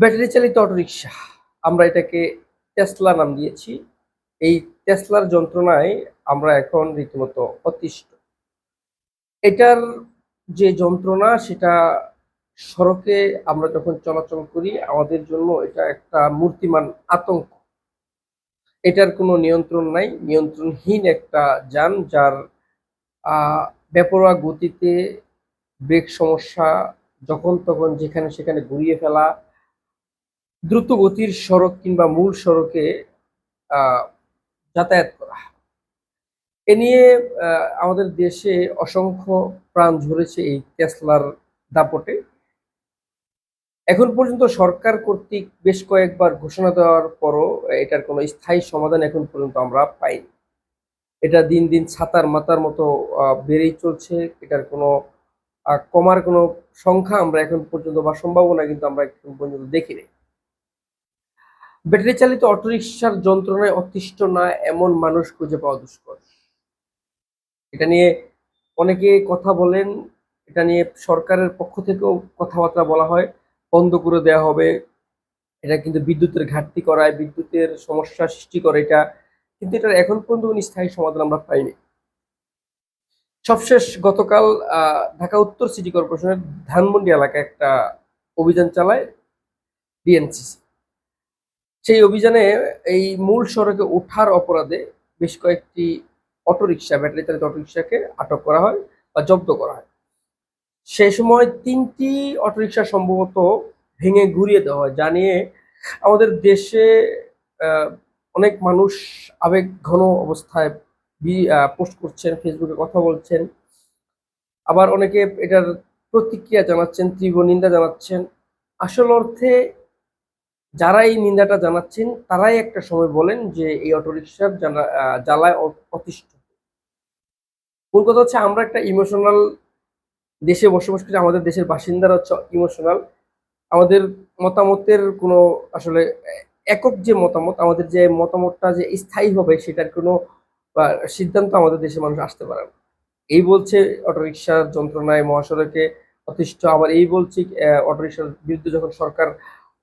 Battery চালিত autorickshaw. আমরা এটাকে টেসলা নাম দিয়েছি। এই টেসলার যন্ত্রণায় আমরা এখন রীতিমতো অতিষ্ঠ। এটার যে যন্ত্রণা, সেটা সড়কে আমরা যখন চলাচল করি, আমাদের জন্য এটা একটা মূর্তিমান আতঙ্ক। এটার কোনো নিয়ন্ত্রণ নাই। নিয়ন্ত্রণহীন একটা যান, যার বেপরোয়া গতিতে ব্রেক সমস্যা যখন তখন যেখানে সেখানে ঘুরিয়ে ফেলা দ্রুত গতির সড়ক কিংবা মূল সড়কে যাতায়াত করা। এ নিয়ে আমাদের দেশে অসংখ্য প্রাণ ঝরেছে এই টেসলার দাপটে। এখন পর্যন্ত সরকার কর্তৃক বেশ কয়েকবার ঘোষণা দেওয়ার পরও এটার কোনো স্থায়ী সমাধান এখন পর্যন্ত আমরা পাইনি। এটা দিন দিন ছাতার মাতার মতো বেড়েই চলছে। এটার কোনো কমার কোনো সংখ্যা আমরা এখন পর্যন্ত বা সম্ভাবনা কিন্তু আমরা এখন পর্যন্ত দেখিনি। ব্যাটারি চালিত অটোরিকশার যন্ত্রণায় অতিষ্ঠ না এমন মানুষ খুঁজে পাওয়া দুষ্কর। এটা নিয়ে অনেকে কথা বলেন, এটা নিয়ে সরকারের পক্ষ থেকেও কথাবার্তা বলা হয়, বন্ধ করে দেওয়া হবে। এটা কিন্তু বিদ্যুতের ঘাটতি করায়, বিদ্যুতের সমস্যা সৃষ্টি করে এটা। কিন্তু এটার এখন পর্যন্ত কোনো স্থায়ী সমাধান আমরা পাইনি। সবশেষ গতকাল ঢাকা উত্তর সিটি কর্পোরেশনের ধানমন্ডি এলাকায় একটা অভিযান চালায় ডিএনসিসি সেই অভিযানে এই মূল সড়কে ওঠার অপরাধে বেশ কয়েকটি অটোরিকশা, ব্যাটারি চালিত অটোরিকশাকে আটক করা হয় বা জব্দ করা হয়। সেই সময় তিনটি অটোরিকশা সম্ভবত ভেঙে ঘুরিয়ে দেওয়া হয়, যা নিয়ে আমাদের দেশে অনেক মানুষ আবেগ ঘন অবস্থায় পোস্ট করছেন, ফেসবুকে কথা বলছেন। আবার অনেকে এটার প্রতিক্রিয়া জানাচ্ছেন, তীব্র নিন্দা জানাচ্ছেন। আসল অর্থে যারা এই নিন্দাটা জানাচ্ছেন তারাই একটা সময় বলেন যে এই আহ, জ্বালায় অতিষ্ঠ। মূল কথা হচ্ছে আমরা একটা ইমোশনাল দেশে বসবাস করি আমাদের দেশের বাসিন্দারা হচ্ছে ইমোশনাল। আমাদের মতামতের কোনো আসলে একক যে মতামত আমাদের যে মতামতটা যে স্থায়ী হবে সেটার কোনো সিদ্ধান্ত আমাদের দেশের মানুষ আসতে পারে না। এই বলছে অটোরিকশার যন্ত্রণায় মহাসড়কে অতিষ্ঠ আবার এই বলছি অটোরিকশার বিরুদ্ধে যখন সরকার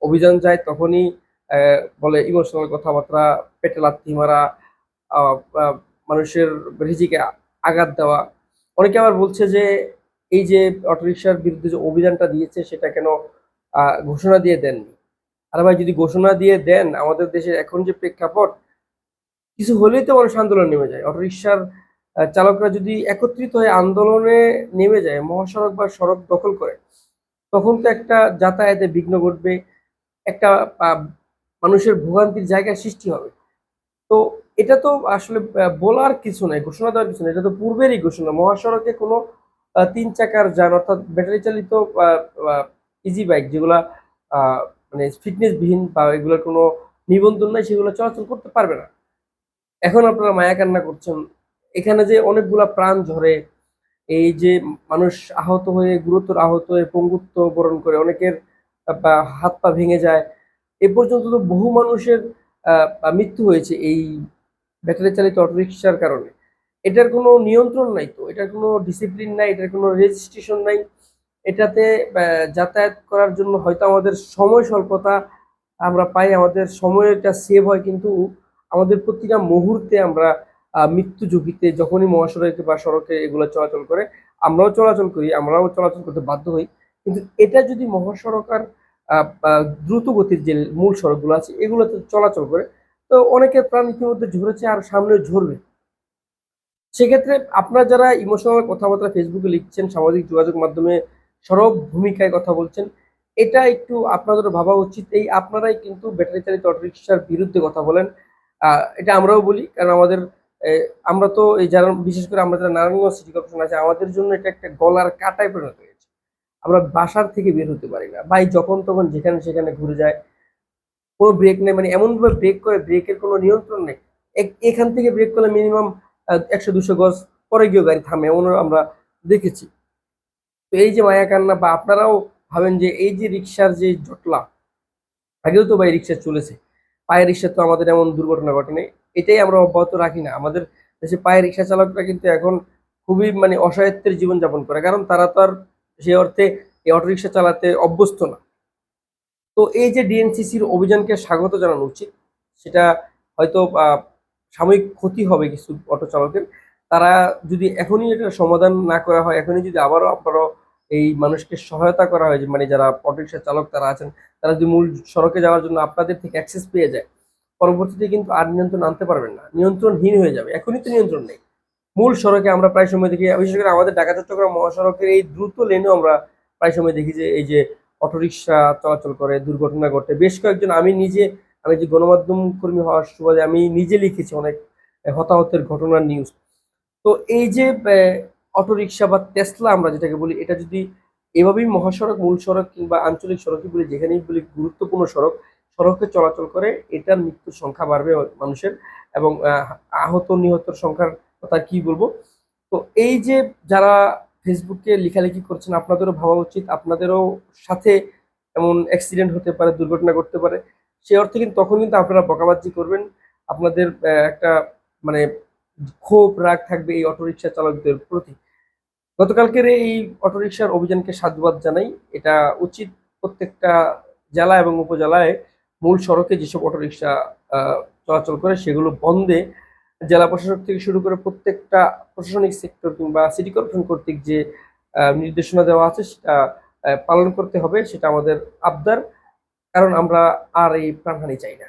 অভিযান যায় তখনই বলে ইমোশনাল কথাবার্তা, পেটে লাথি মারা মানুষের রিজিকে আঘাত দেওয়া। অনেকে আবার বলছে যে, এই যে অটোরিকশার বিরুদ্ধে যে অভিযানটা দিয়েছে সেটা কেন ঘোষণা দিয়ে দেননি? আর ভাই, যদি ঘোষণা দিয়ে দেন, আমাদের দেশের এখন যে প্রেক্ষাপট, কিছু হলেই তো মানুষ আন্দোলন নেমে যায়। অটোরিকশার চালকরা যদি একত্রিত হয়ে আন্দোলনে নেমে যায়, মহাসড়ক বা সড়ক দখল করে, তখন তো একটা যাতায়াতে বিঘ্ন ঘটবে। একটা মানুষের ভোগান্তির জায়গা সৃষ্টি হবে। তো এটা তো আসলে বলার কিছু নাই, ঘোষণা দেওয়ার কিছু নাই। এটা তো পূর্বেরই ঘোষণা। মহাসড়কে কোনো তিন চাকার যান, অর্থাৎ ব্যাটারি চালিত ইজি বাইক যেগুলা মানে ফিটনেসবিহীন বা এগুলোর কোনো নিবন্ধন নাই, সেগুলো চলাচল করতে পারবে না। এখন আপনারা মায়া কান্না করছেন। এখানে যে অনেকগুলা প্রাণ ঝরে, এই যে মানুষ আহত হয়ে, গুরুতর আহত হয়ে পঙ্গুত্ব বরণ করে, অনেকের হাত পা ভেঙে যায়। এ পর্যন্ত তো বহু মানুষের মৃত্যু হয়েছে এই ব্যাটারি চালিত অটোরিকশার কারণে। এটার কোনো নিয়ন্ত্রণ নাই তো, এটার কোনো ডিসিপ্লিন নাই, এটার কোনো রেজিস্ট্রেশন নাই। এটাতে যাতায়াত করার জন্য হয়তো আমাদের সময় স্বল্পতা আমরা পাই, আমাদের সময়টা সেভ হয়, কিন্তু আমাদের প্রতিটা মুহূর্তে আমরা মৃত্যু ঝুঁকিতে যখনই মহাসড়কে বা সড়কে এগুলো চলাচল করে, আমরাও চলাচল করি, আমরাও চলাচল করতে বাধ্য হই। কিন্তু এটা যদি মহাসড়ক আর আহ, আহ, দ্রুত গতির যে মূল সড়কগুলো আছে এগুলোতে চলাচল করে তো অনেকের প্রাণ ইতিমধ্যে ঝরেছে আর সামনে ঝরবে। সেক্ষেত্রে আপনারা যারা ইমোশনাল কথাবার্তা ফেসবুকে লিখছেন সামাজিক যোগাযোগ মাধ্যমে সরব ভূমিকায় কথা বলছেন এটা একটু আপনাদের ভাবা উচিত। এই আপনারাই কিন্তু ব্যাটারি চালিত অটোরিকশার বিরুদ্ধে কথা বলেন। এটা আমরাও বলি কারণ আমাদের আমরা তো এই যারা বিশেষ করে আমরা যারা নারায়ণগঞ্জ সিটি কর্পোরেশন আছে আমাদের জন্য এটা একটা গলার কাটায় পরিণত হয়েছে। আমরা বাসার থেকে বের হতে পারি না। ভাই, যখন তখন যেখানে সেখানে ঘুরে যায়। কোনো ব্রেক নেই মানে এমনভাবে ব্রেক করে ব্রেকের কোনো নিয়ন্ত্রণ নেই। এখান থেকে ব্রেক করলে মিনিমাম একশো, দুশো গজ পরে গিয়েও গাড়ি থামে, এমনও আমরা দেখেছি। তো এই যে মায়া কান্না, বা আপনারাও ভাবেন যে এই যে রিক্সার যে জটলা, আগেও তো ভাই রিক্সা চলেছে। পায়ের রিক্সা তো আমাদের এমন দুর্ঘটনা ঘটেনি। এটাই আমরা অব্যাহত রাখি না। আমাদের দেশে পায়ের রিক্সা চালকরা কিন্তু এখন খুবই মানে অসহায়ত্বের জীবনযাপন করে। কারণ তারা তো আর সে অর্থে এই অটোরিক্সা চালাতে অভ্যস্ত না। তো এই যে ডিএনসিসির অভিযানকে স্বাগত জানানো উচিত সেটা হয়তো সাময়িক ক্ষতি হবে কিছু অটো চালকের। তারা যদি এখনই এটা সমাধান না করা হয়, এখনই যদি আবারও আপনারও এই মানুষকে সহায়তা করা হয় মানে যারা অটোরিক্সা চালক তারা আছেন, তারা যদি মূল সড়কে যাওয়ার জন্য আপনাদের থেকে অ্যাক্সেস পেয়ে যায়, পরবর্তীতে কিন্তু আর নিয়ন্ত্রণ আনতে পারবেন না। নিয়ন্ত্রণহীন হয়ে যাবে। এখনই তো নিয়ন্ত্রণ নেই। মূল সড়কে আমরা প্রায় সময় দেখি, বিশেষ করে আমাদের ঢাকা, চট্টগ্রাম মহাসড়কের এই দ্রুত লেনেও আমরা প্রায় সময় দেখি যে এই যে অটোরিকশা চলাচল করে, দুর্ঘটনা ঘটে। বেশ কয়েকজন আমি নিজে, আমি যে গণমাধ্যম কর্মী হওয়ার সুবাদে আমি নিজে লিখেছি অনেক হতাহতের ঘটনার নিউজ তো এই যে অটোরিকশা বা তেসলা আমরা যেটাকে বলি, এটা যদি এভাবেই মহাসড়ক, মূল সড়ক কিংবা আঞ্চলিক সড়কে বলি, যেখানেই বলি গুরুত্বপূর্ণ সড়ক, সড়কে চলাচল করে এটার মৃত্যুর সংখ্যা বাড়বে মানুষের এবং আহত, নিহতর সংখ্যার কথা কি বলব? তো এই যে যারা ফেসবুকে লেখালেখি করছেন, আপনাদেরও ভাবা উচিত, আপনাদেরও সাথে এমন অ্যাক্সিডেন্ট হতে পারে, দুর্ঘটনা ঘটতে পারে, সে অর্থে কিন্তু তখন কিন্তু আপনারা বকাবাজি করবেন। আপনাদের একটা মানে ক্ষোভ, রাগ থাকবে এই অটোরিকশা চালকদের প্রতি। গতকালকের এই অটোরিকশার অভিযানকে সাধুবাদ জানাই। এটা উচিত প্রত্যেকটা জেলা এবং উপজেলায় মূল সড়কে যেসব অটোরিকশা চলাচল করে, সেগুলো বন্ধে জেলা প্রশাসক থেকে শুরু করে প্রত্যেকটা প্রশাসনিক সেক্টর কিংবা সিটি কর্পোরেশন কর্তৃক যে নির্দেশনা দেওয়া আছে সেটা পালন করতে হবে, সেটা আমাদের আবদার। কারণ আমরা আর এই প্রাণহানি চাই না।